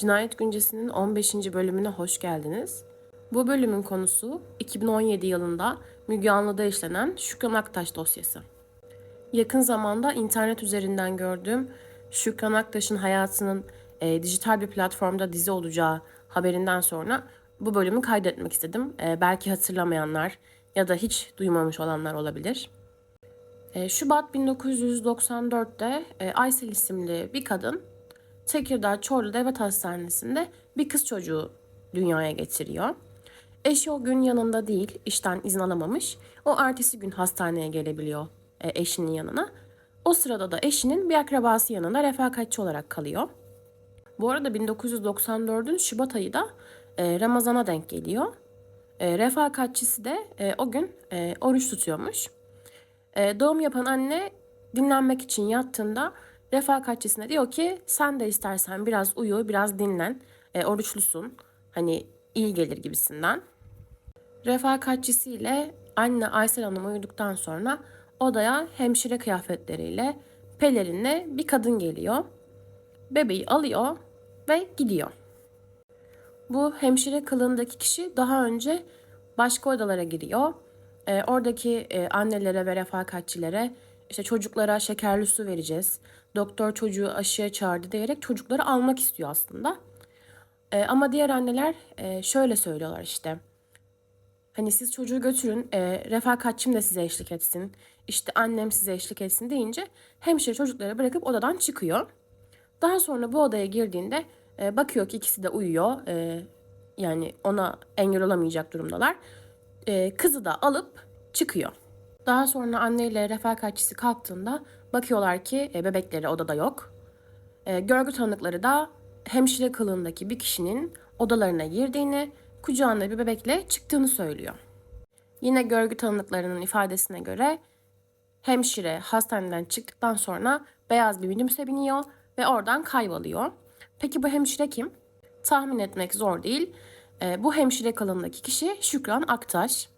Cinayet Güncesi'nin 15. bölümüne hoş geldiniz. Bu bölümün konusu 2017 yılında Müge Anlı'da işlenen Şükran Aktaş dosyası. Yakın zamanda internet üzerinden gördüğüm Şükran Aktaş'ın hayatının e, dijital bir platformda dizi olacağı haberinden sonra bu bölümü kaydetmek istedim. E, belki hatırlamayanlar ya da hiç duymamış olanlar olabilir. E, Şubat 1994'te e, Aysel isimli bir kadın Tekirdağ Çorlu Devlet Hastanesi'nde bir kız çocuğu dünyaya getiriyor. Eşi o gün yanında değil, işten izin alamamış. O ertesi gün hastaneye gelebiliyor e, eşinin yanına. O sırada da eşinin bir akrabası yanında refakatçi olarak kalıyor. Bu arada 1994'ün Şubat ayı da e, Ramazan'a denk geliyor. E, refakatçisi de e, o gün e, oruç tutuyormuş. E, doğum yapan anne dinlenmek için yattığında refakatçisine diyor ki sen de istersen biraz uyu, biraz dinlen. E, oruçlusun. Hani iyi gelir gibisinden. Refakatçisiyle anne Aysel Hanım uyuduktan sonra odaya hemşire kıyafetleriyle pelerinle bir kadın geliyor. Bebeği alıyor ve gidiyor. Bu hemşire kılığındaki kişi daha önce başka odalara giriyor. E, oradaki e, annelere ve refakatçilere işte çocuklara şekerli su vereceğiz. Doktor çocuğu aşıya çağırdı diyerek çocukları almak istiyor aslında. E, ama diğer anneler e, şöyle söylüyorlar işte. Hani siz çocuğu götürün, e, refakatçim de size eşlik etsin, işte annem size eşlik etsin deyince hemşire çocukları bırakıp odadan çıkıyor. Daha sonra bu odaya girdiğinde e, bakıyor ki ikisi de uyuyor. E, yani ona engel olamayacak durumdalar. E, kızı da alıp çıkıyor. Daha sonra anneyle refakatçisi kalktığında bakıyorlar ki e, bebekleri odada yok. E, görgü tanıkları da hemşire kılığındaki bir kişinin odalarına girdiğini, kucağında bir bebekle çıktığını söylüyor. Yine görgü tanıklarının ifadesine göre hemşire hastaneden çıktıktan sonra beyaz bir minibüse biniyor ve oradan kayboluyor. Peki bu hemşire kim? Tahmin etmek zor değil. E, bu hemşire kılığındaki kişi Şükran Aktaş.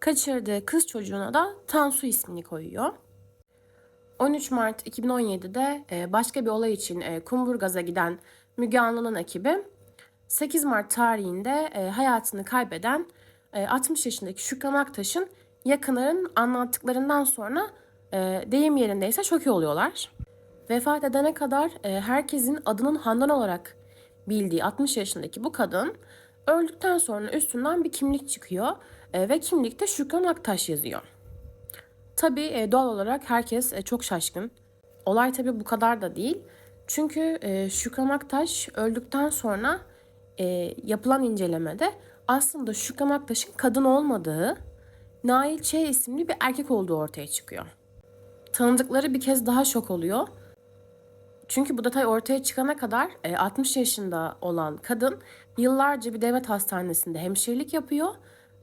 Kaçırdığı kız çocuğuna da Tansu ismini koyuyor. 13 Mart 2017'de e, başka bir olay için e, Kumburgaz'a giden Müge Anlı'nın ekibi 8 Mart tarihinde e, hayatını kaybeden 60 yaşındaki Şükran Aktaş'ın yakınların anlattıklarından sonra deyim yerindeyse şok oluyorlar. Vefat edene kadar herkesin adının Handan olarak bildiği 60 yaşındaki bu kadın öldükten sonra üstünden bir kimlik çıkıyor ve kimlikte Şükran Aktaş yazıyor. Tabii e, doğal olarak herkes e, çok şaşkın. Olay tabii bu kadar da değil. Çünkü e, Şükran Aktaş öldükten sonra yapılan incelemede aslında Şükran Aktaş'ın kadın olmadığı, Nail Ç isimli bir erkek olduğu ortaya çıkıyor. Tanıdıkları bir kez daha şok oluyor. Çünkü bu detay ortaya çıkana kadar 60 yaşında olan kadın yıllarca bir devlet hastanesinde hemşirelik yapıyor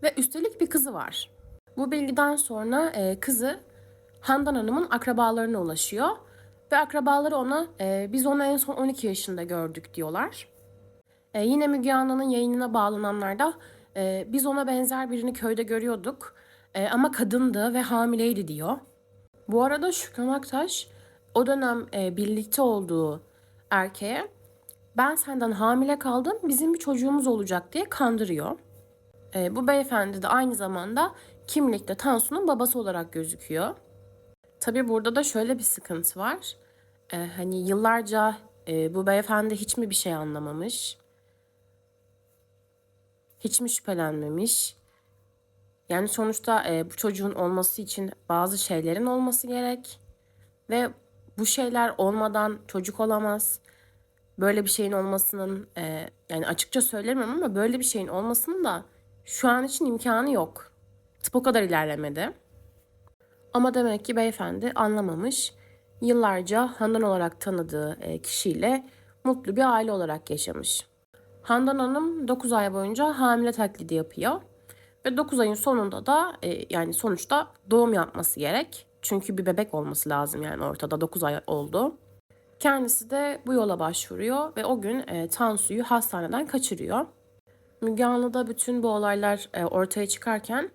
ve üstelik bir kızı var. Bu bilgiden sonra e, kızı Handan Hanım'ın akrabalarına ulaşıyor. Ve akrabaları ona e, biz onu en son 12 yaşında gördük diyorlar. E, yine Müge Anlı'nın yayınına bağlananlar da e, biz ona benzer birini köyde görüyorduk e, ama kadındı ve hamileydi diyor. Bu arada Şükran Aktaş o dönem e, birlikte olduğu erkeğe ben senden hamile kaldım bizim bir çocuğumuz olacak diye kandırıyor. E, bu beyefendi de aynı zamanda kimlikte Tansu'nun babası olarak gözüküyor. Tabii burada da şöyle bir sıkıntı var. Ee, hani yıllarca e, bu beyefendi hiç mi bir şey anlamamış? Hiç mi şüphelenmemiş? Yani sonuçta e, bu çocuğun olması için bazı şeylerin olması gerek. Ve bu şeyler olmadan çocuk olamaz. Böyle bir şeyin olmasının e, yani açıkça söylemem ama böyle bir şeyin olmasının da şu an için imkanı yok. Tıp o kadar ilerlemedi. Ama demek ki beyefendi anlamamış. Yıllarca Handan olarak tanıdığı e, kişiyle mutlu bir aile olarak yaşamış. Handan Hanım 9 ay boyunca hamile taklidi yapıyor. Ve 9 ayın sonunda da e, yani sonuçta doğum yapması gerek. Çünkü bir bebek olması lazım yani ortada 9 ay oldu. Kendisi de bu yola başvuruyor ve o gün e, Tansu'yu hastaneden kaçırıyor. Müge Anlı'da bütün bu olaylar e, ortaya çıkarken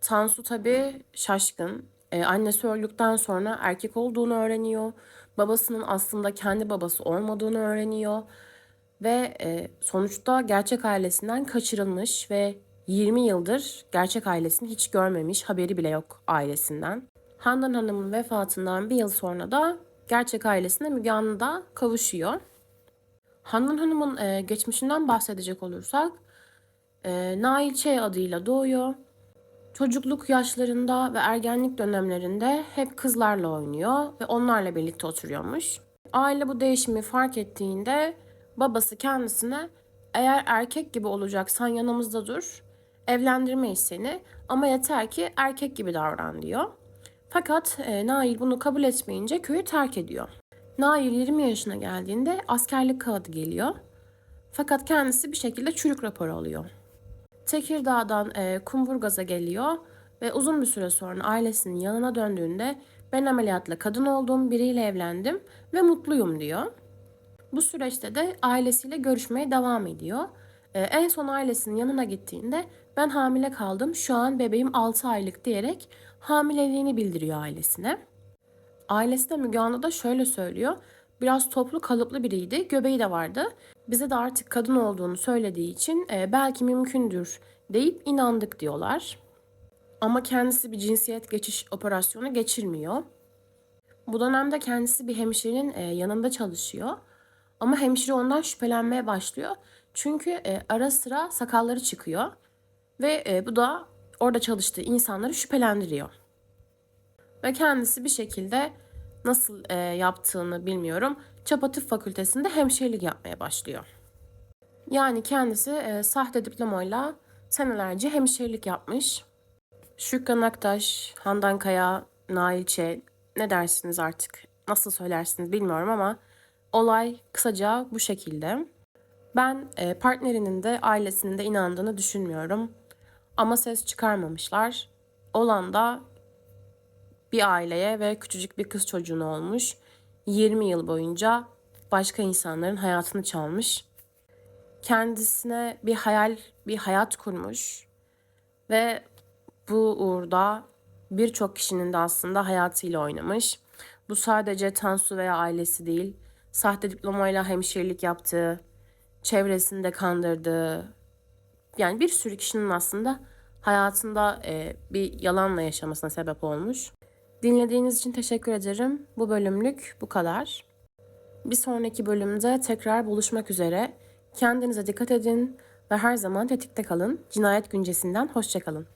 Tansu tabii şaşkın. Ee, annesi öldükten sonra erkek olduğunu öğreniyor. Babasının aslında kendi babası olmadığını öğreniyor. ve e, sonuçta gerçek ailesinden kaçırılmış ve 20 yıldır gerçek ailesini hiç görmemiş, haberi bile yok ailesinden. Handan Hanım'ın vefatından bir yıl sonra da gerçek ailesine Müge Anlı da kavuşuyor. Handan Hanım'ın e, geçmişinden bahsedecek olursak, e, Nail Ç adıyla doğuyor. Çocukluk yaşlarında ve ergenlik dönemlerinde hep kızlarla oynuyor ve onlarla birlikte oturuyormuş. Aile bu değişimi fark ettiğinde babası kendisine eğer erkek gibi olacaksan yanımızda dur, evlendirmeyiz seni ama yeter ki erkek gibi davran diyor. Fakat e, Nail bunu kabul etmeyince köyü terk ediyor. Nail 20 yaşına geldiğinde askerlik kağıdı geliyor. Fakat kendisi bir şekilde çürük raporu alıyor. Tekirdağ'dan e, Kumburgaz'a geliyor ve uzun bir süre sonra ailesinin yanına döndüğünde ben ameliyatla kadın oldum, biriyle evlendim ve mutluyum diyor. Bu süreçte de ailesiyle görüşmeye devam ediyor. E, en son ailesinin yanına gittiğinde ben hamile kaldım, şu an bebeğim 6 aylık diyerek hamileliğini bildiriyor ailesine. Ailesi de Müge Anlı da şöyle söylüyor. Biraz toplu kalıplı biriydi, göbeği de vardı. Bize de artık kadın olduğunu söylediği için e, belki mümkündür deyip inandık diyorlar. Ama kendisi bir cinsiyet geçiş operasyonu geçirmiyor. Bu dönemde kendisi bir hemşirenin e, yanında çalışıyor. Ama hemşire ondan şüphelenmeye başlıyor. Çünkü e, ara sıra sakalları çıkıyor. Ve e, bu da orada çalıştığı insanları şüphelendiriyor. Ve kendisi bir şekilde nasıl e, yaptığını bilmiyorum. Çapa Tıp Fakültesi'nde hemşirelik yapmaya başlıyor. Yani kendisi e, sahte diplomayla senelerce hemşirelik yapmış. Şükran Aktaş, Handan Kaya, Nail Ç, ne dersiniz artık, nasıl söylersiniz bilmiyorum ama olay kısaca bu şekilde. Ben e, partnerinin de ailesinin de inandığını düşünmüyorum. Ama ses çıkarmamışlar. Olan da bir aileye ve küçücük bir kız çocuğuna olmuş. 20 yıl boyunca başka insanların hayatını çalmış. Kendisine bir hayal, bir hayat kurmuş ve bu uğurda birçok kişinin de aslında hayatıyla oynamış. Bu sadece Tansu veya ailesi değil, sahte diplomayla hemşirelik yaptığı, çevresinde kandırdığı, yani bir sürü kişinin aslında hayatında e, bir yalanla yaşamasına sebep olmuş. Dinlediğiniz için teşekkür ederim. Bu bölümlük bu kadar. Bir sonraki bölümde tekrar buluşmak üzere. Kendinize dikkat edin ve her zaman tetikte kalın. Cinayet Güncesi'nden hoşçakalın.